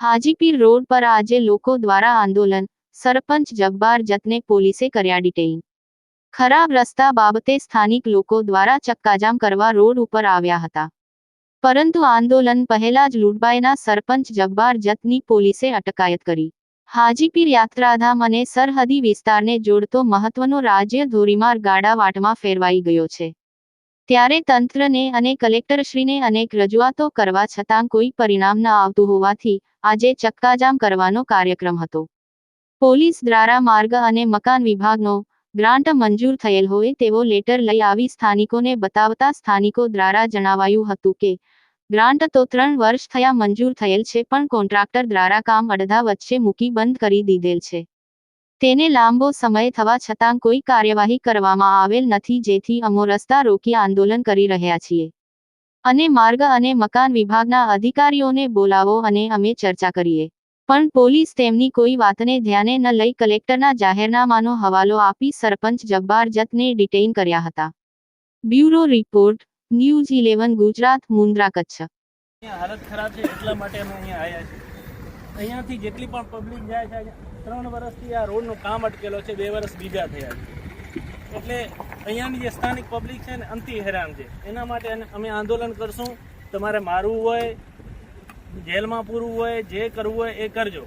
Hajipir road પર આજે લોકો દ્વારા આંદોલન. સરપંચ જબ્બાર જતને પોલીસે કર્યા ડિટેઇન. ખરાબ રસ્તા બાબતે સ્થાનિક લોકો દ્વારા ચક્કાજામ કરવા રોડ ઉપર આવ્યા હતા. પરંતુ આંદોલન પહેલા જ લુડબાઈના સરપંચ જબ્બાર જતની પોલીસે અટકાયત કરી. હાજીપીર યાત્રાધામ અને સરહદી વિસ્તારને જોડતો મહત્વનો રાજ્ય ધોરીમાર્ગ ગાડાવાટમાં ફેરવાઈ ગયો છે. ત્યારે તંત્રને અને કલેક્ટરશ્રીને અનેક રજૂઆતો કરવા છતાં કોઈ પરિણામ ન આવતું હોવાથી આજે ચક્કાજામ કરવાનો કાર્યક્રમ હતો. પોલીસ દ્વારા માર્ગ અને મકાન વિભાગનો ગ્રાન્ટ મંજૂર થયેલ હોય તેવો લેટર લઈ આવી સ્થાનિકોને બતાવતા સ્થાનિકો દ્વારા જણાવાયું હતું કે ગ્રાન્ટ તો ત્રણ વર્ષ થયા મંજૂર થયેલ છે, પણ કોન્ટ્રાક્ટર દ્વારા કામ અડધા વચ્ચે મૂકી બંધ કરી દીધેલ છે. તેને લાંબો સમય થવા છતાં કોઈ કાર્યવાહી કરવામાં આવેલ નથી, જેથી અમો રસ્તા રોકી આંદોલન કરી રહ્યા છીએ. અને માર્ગ અને મકાન વિભાગના અધિકારીઓને બોલાવો અને અમે ચર્ચા કરીએ. પણ પોલીસ તેમની કોઈ વાતને ધ્યાને ન લઈ કલેક્ટરના જાહેરનામાનો હવાલો આપી સરપંચ જબ્બાર જતને ડિટેઇન કર્યા હતા. Bureau report. News eleven Gujarat, Mundra Kutch. હાલત ખરાબ છે, એટલા માટે અમે અહીંયા આવ્યા છીએ. અહીંયાથી જેટલી પણ પબ્લિક જાય છે ત્રણ વર્ષથી આ રોડનું કામ અટકેલો છે, બે વર્ષ બીજા થયા છે. એટલે અહીંયાની જે સ્થાનિક પબ્લિક છે ને, અંતિ હેરાન છે. એના માટે અમે આંદોલન કરશું. તમારે મારવું હોય, જેલમાં પૂરવું હોય, જે કરવું હોય, એ કરજો.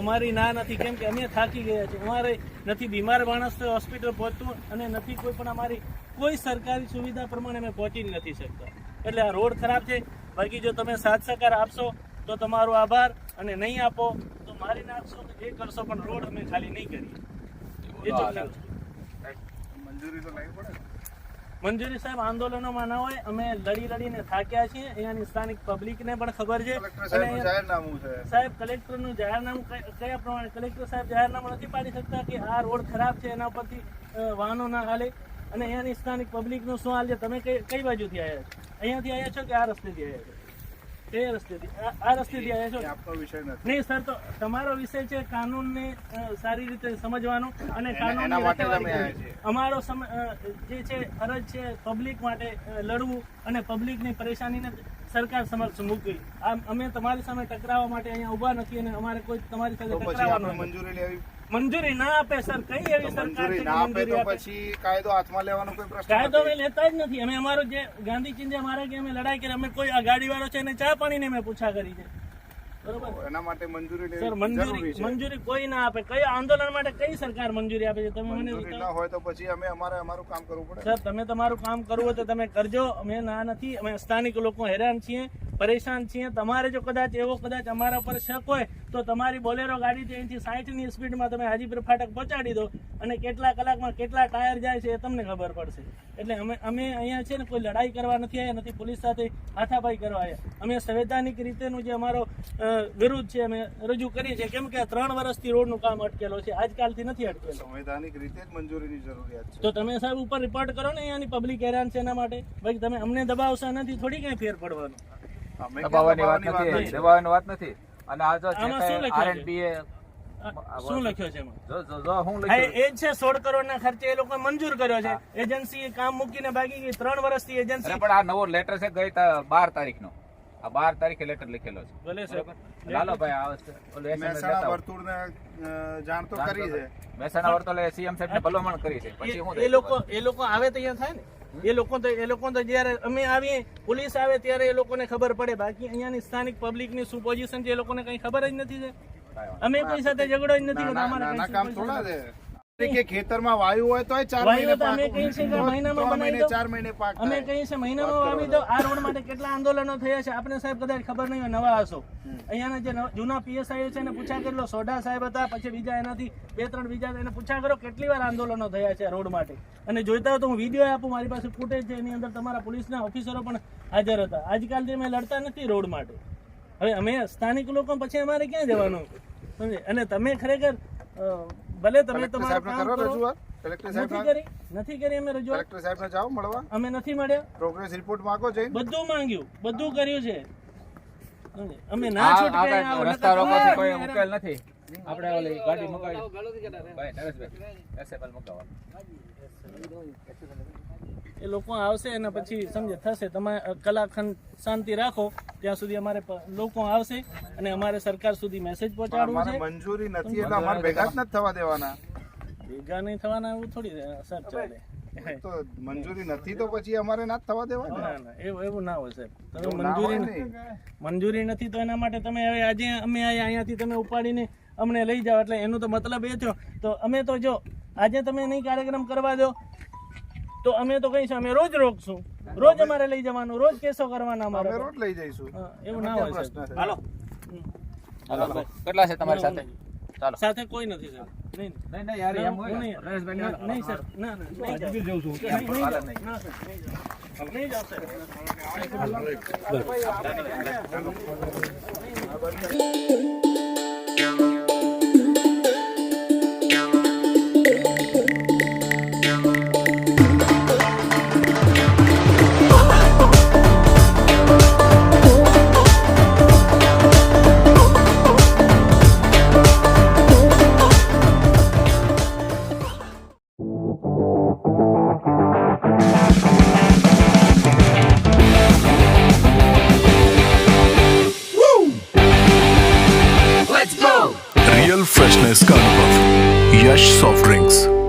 અમારી ના નથી, કેમ કે અમે થાકી ગયા છે અમારે નથી બીમાર માણસ હોસ્પિટલ પહોંચતું અને નથી કોઈ પણ અમારી કોઈ સરકારી સુવિધા પ્રમાણે અમે પહોંચી નથી શકતા. એટલે આ રોડ ખરાબ છે. બાકી જો તમે સાથ સહકાર આપશો તો તમારો આભાર. અને નહીં આપો તો મારી નાખશો તો એ કરશો. પણ રોડ અમે ખાલી નહીં કરીએ. મંજૂરી તો લાવી પડે મંજૂરી સાહેબ આંદોલનોમાં ના હોય. અમે લડી લડીને થાક્યા છીએ. અહીંયાની સ્થાનિક પબ્લિકને પણ ખબર છે. સાહેબ કલેક્ટરનું જાહેરનામું કયા પ્રમાણે? કલેક્ટર સાહેબ જાહેરનામું નથી પાડી શકતા કે આ રોડ ખરાબ છે એના પરથી વાહનો ના હાલે. અને અહીંયાની સ્થાનિક પબ્લિકનું શું હાલ છે? તમે કઈ બાજુથી આવ્યા છો? અહીંયાથી આવ્યા છો કે આ રસ્તેથી આવ્યા છો? કઈ રસ્તેથી? આ- આ રસ્તેથી આવ્યા છો? આપનો વિષય નથી. નહીં સર તો તમારો વિષય છે કાનૂનને સારી રીતે સમજવાનો અને કાનૂનની. અમારો જે છે ફરજ છે પબ્લિક માટે લડવું અને પબ્લિકની પરેશાનીને સરકાર સમક્ષ મૂકવી. આમ અમે તમારી સામે ટકરાવવા માટે અહીંયા ઊભા નથી અને અમારે કોઈ તમારી સાથે ટકરાવવાનું મંજૂરી લેવી? મંજૂરી ના આપે સર કઈ એવી સરકાર મંજૂરી ના આપે તો પછી કાયદો હાથમાં લેવાનો કોઈ પ્રશ્ન કાયદો અમે લેતા જ નથી. અમે અમારો જે ગાંધી ચિંધ્યા મારે કે અમે લડાઈ કરી અમે કોઈ આ ગાડી વાળો છે એને ચા પાણીને અમે પૂછા કરી છે. બરોબર? એના માટે મંજૂરી સર મંજૂરી મંજૂરી કોઈ ના આપે. કઈ આંદોલન માટે કઈ સરકાર મંજૂરી આપે છે? તમે મને ના હોય તો પછી અમે અમારે અમારું કામ કરવું પડે. સર તમે તમારું કામ કરવું હોય તો તમે કરજો. અમે ના નથી. અમે સ્થાનિક લોકો હેરાન છીએ. પરેશાન છીએ. તમારે જો કદાચ એવો કદાચ અમારા પર શક હોય તો તમારી બોલેરો ગાડીથી અહીંથી સાઠની સ્પીડમાં તમે હાજીપુર ફાટક પહોંચાડી દો અને કેટલા કલાકમાં કેટલા ટાયર જાય છે એ તમને ખબર પડશે. એટલે અમે અમે અહીંયા છે ને કોઈ લડાઈ કરવા નથી આવ્યા નથી પોલીસ સાથે હાથાપાઈ કરવા આવ્યા. અમે સંવૈધાનિક રીતેનું જે અમારો અ, વિરોધ છે અમે રજૂ કરીએ છીએ. કેમ કે ત્રણ વર્ષથી રોડનું કામ અટકેલો છે આજકાલથી નથી અટકેલો. સંવૈધાનિક રીતે જ મંજૂરીની જરૂરિયાત છે. તો તમે સાહેબ ઉપર રિપોર્ટ કરો ને અહીંયાની પબ્લિક હેરાન છે એના માટે? ભાઈ તમે અમને દબાવશો નથી થોડી કાંઈ ફેર પડવાનો? દબાવવાની વાત નથી. દબાવવાની વાત નથી. અને આ જો આરએનબી એ શું લખ્યો છે જો જો જો હું લખ્યું. એ જ છે સોળ કરોડ ના ખર્ચે એ લોકો મંજૂર કર્યો છે. એજન્સી કામ મૂકીને ભાગી ગઈ ત્રણ વર્ષથી એજન્સી પણ આ નવો લેટર છે ગઈ બાર તારીખનો. આ બાર તારીખે લેટર લખેલો છે. ભલે સાહેબ. લાલો ભાઈ આ વસ્તુ- ઓલું મહેસાણા આવો. વર્તુળને જાણ તો કરી છે. મહેસાણા વર્તુળે સીએમ સાહેબ ને ભલામણ કરી છે. પછી હું એ- એ લોકો એ લોકો આવે તો અહીંયા થાય ને? એ લોકો તો એ લોકો તો જ્યારે અમે આવીએ પોલીસ આવે ત્યારે એ લોકોને ખબર પડે. બાકી અહીંયાની સ્થાનિક પબ્લિકની શું પોઝિશન છે એ લોકોને કઈ ખબર જ નથી છે. અમે કોઈ સાથે ઝઘડો જ નથી કે ખેતરમાં વાયુ હોય તો ચાર મહિને અમે કહીએ છીએ મહિનામાં બનાવી દો. ચાર મહિને પાક અમે કહીએ છીએ મહિનામાં વાવી દો. આ રોડ માટે કેટલા આંદોલનો થયા છે? આપણે સાહેબ કદાચ ખબર નહીં નવા હશો. અહીંયાના જે જૂના પીએસઆઈ છે એને પૂછા કરી લો સોઢા સાહેબ હતા પછી બીજા એનાથી બે ત્રણ બીજા એને પૂછા કરો કેટલી વાર આંદોલનો થયા છે રોડ માટે. અને જોઈતા હોય તો હું વીડિયો આપું મારી પાસે ફૂટેજ છે એની અંદર તમારા પોલીસના ઓફિસરો પણ હાજર હતા. આજકાલથી અમે લડતા નથી રોડ માટે. હવે અમે સ્થાનિક લોકો પછી અમારે ક્યાં જવાનું? સમજે? અને તમે ખરેખર ભલે તમે તમારું કામ કરો રજૂઆત. કલેક્ટર સાહેબ નથી કરી નથી કરી અમે રજૂઆત. કલેક્ટર સાહેબને જાઓ મળવા. અમે નથી મળ્યા. પ્રોગ્રેસ રિપોર્ટ માંગો છે બધું માંગ્યું બધું કર્યું છે. અમે ના આ- છૂટકે આ રસ્તા રોકવાથી કોઈ ઉકેલ નથી. આપણે ઓલી ગાડી મુકાવી ભાઈ નરેશભાઈ એસએફએલ મુકાવવાનું એ લોકો આવશે અને પછી સમજે થશે. તમે કલાખંડ શાંતિ રાખો ત્યાં સુધી અમારે લોકો આવશે અને અમારે સરકાર સુધી મેસેજ પહોંચાડવો છે. મંજૂરી નથી એટલે અમારે ભેગા જ નથી થવા દેવાના. ભેગા નહીં થવાના એવું થોડી સર ચાલે. તો મંજૂરી નથી તો પછી અમારે ના થવા દેવા ને. એવું એવું ના હોય સાહેબ. તમે મંજૂરી. મંજૂરી નથી તો એના માટે તમે હવે આજે અમે આયા અહીંયાથી તમે ઉપાડીને અમને લઈ જાઓ. એટલે એનો તો મતલબ એ થયો. તો અમે તો જો આજે તમે નહીં કાર્યક્રમ કરવા દો તો અમે તો કહીશું અમે રોજ રોકશું રોજ અમારે લઈ જવાનું રોજ કેસો કરવાના અમે અમારે રોજ લઈ જઈશું એવું ના હોય હાલો હાલો કેટલા છે તમારી સાથે ચાલો સાથે કોઈ નથી સર નહીં નહીં નહીં યાર એમ હોય નહીં સર ના ના નહીં જાઓ. છું નહીં. ના, સર, નહીં જાઓ, સર. Скарпов, Yash Soft Drinks.